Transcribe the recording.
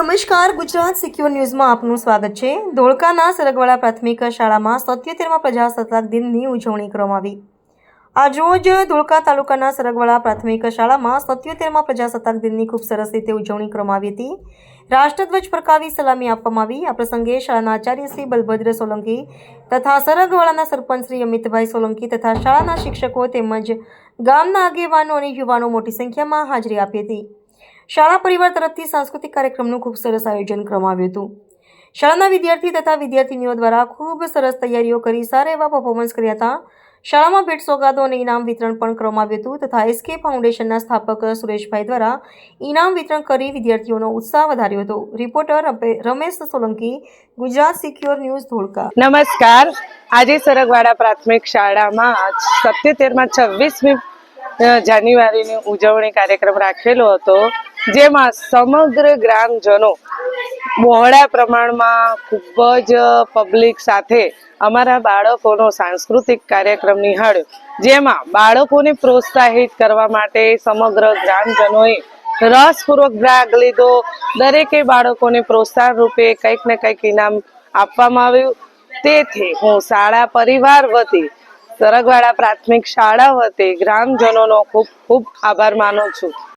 નમસ્કાર, ગુજરાત સિક્યોર ન્યૂઝમાં આપનું સ્વાગત છે. ધોળકાના સરગવાડા પ્રાથમિક શાળામાં સત્યોતેરમાં પ્રજાસત્તાક દિનની ઉજવણી કરવામાં આવી. આજરોજ ધોળકા તાલુકાના સરગવાડા પ્રાથમિક શાળામાં સત્યોતેરમાં પ્રજાસત્તાક દિનની ખૂબ સરસ રીતે ઉજવણી કરવામાં આવી હતી. રાષ્ટ્રધ્વજ પ્રકાવી સલામી આપવામાં આવી. આ પ્રસંગે શાળાના આચાર્ય શ્રી બલભદ્ર સોલંકી તથા સરગવાડાના સરપંચ શ્રી અમિતભાઈ સોલંકી તથા શાળાના શિક્ષકો તેમજ ગામના આગેવાનો અને યુવાનો મોટી સંખ્યામાં હાજરી આપી હતી. શાળા પરિવાર તરફથી સાંસ્કૃતિક કાર્યક્રમનું ખૂબ સરસ આયોજન કરવામાં આવ્યું હતું. શાળાના વિદ્યાર્થી તથા વિદ્યાર્થીનીઓ દ્વારા ખૂબ સરસ તૈયારીઓ કરી સારા એવા પરફોર્મન્સ કર્યા હતા. શાળામાં ભેટ સોગાદો અને ઇનામ વિતરણ પણ કરવામાં આવ્યું હતું તથા એસકે ફાઉન્ડેશનના સ્થાપક સુરેશભાઈ દ્વારા ઇનામ વિતરણ કરી વિદ્યાર્થીઓનો ઉત્સાહ વધાર્યો હતો. Reporter Ramesh Solanki, Gujarat secure news Dholka. નમસ્કાર. આજે સરગવાડા પ્રાથમિક શાળામાં સત્યોતેરમાં છવ્વીસમી જાન્યુઆરીની ઉજવણી કાર્યક્રમ રાખેલો હતો. જેમાં સમગ્ર ગ્રામજનો બહોળા પ્રમાણમાં ખૂબ જ પબ્લિક સાથે અમારા બાળકોનો સાંસ્કૃતિક કાર્યક્રમ નિહાળ્યો જેમાં બાળકોને પ્રોત્સાહિત કરવા માટે સમગ્ર ગ્રામજનોએ રસપૂર્વક ભાગ લીધો. દરેકે બાળકોને પ્રોત્સાહન રૂપે કંઈક ને કંઈક ઇનામ આપવામાં આવ્યું. તેથી હું શાળા પરિવાર વતી, સરગવાડા પ્રાથમિક શાળા વતી ગ્રામજનોનો ખૂબ ખૂબ આભાર માનું છું.